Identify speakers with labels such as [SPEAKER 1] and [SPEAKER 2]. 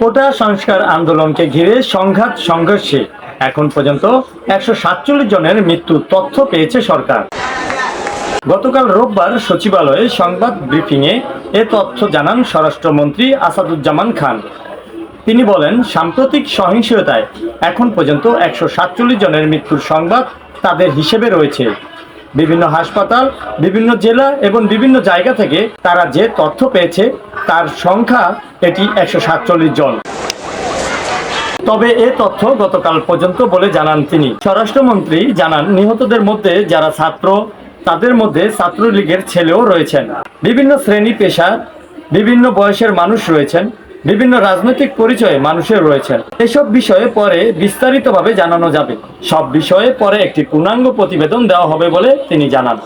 [SPEAKER 1] কোটা সংস্কার আন্দোলনকে ঘিরে সংঘাত সংঘর্ষে এখন পর্যন্ত একশো সাতচল্লিশ জনের মৃত্যু তথ্য পেয়েছে সরকার। গতকাল রোববার সচিবালয়ে সংবাদ ব্রিফিংয়ে এ তথ্য জানান স্বরাষ্ট্রমন্ত্রী আসাদুজ্জামান খান। তিনি বলেন, সাম্প্রতিক সহিংসতায় এখন পর্যন্ত একশো সাতচল্লিশ জনের মৃত্যুর সংবাদ তাদের হিসেবে রয়েছে। বিভিন্ন হাসপাতাল, বিভিন্ন জেলা এবং বিভিন্ন জায়গা থেকে তারা যে তথ্য পেয়েছে, তার সংখ্যা এটি একশো সাতচল্লিশ জন। তবে এ তথ্য গতকাল পর্যন্ত বলে জানান তিনি। স্বরাষ্ট্রমন্ত্রী জানান, নিহতদের মধ্যে যারা ছাত্র, তাদের মধ্যে ছাত্রলীগের ছেলেও রয়েছেন। বিভিন্ন শ্রেণি পেশা বিভিন্ন বয়সের মানুষ রয়েছেন। বিভিন্ন রাজনৈতিক পরিচয়ে মানুষের রয়েছেন। এসব বিষয়ে পরে বিস্তারিতভাবে জানানো যাবে। সব বিষয়ে পরে একটি পূর্ণাঙ্গ প্রতিবেদন দেওয়া হবে বলে তিনি জানান।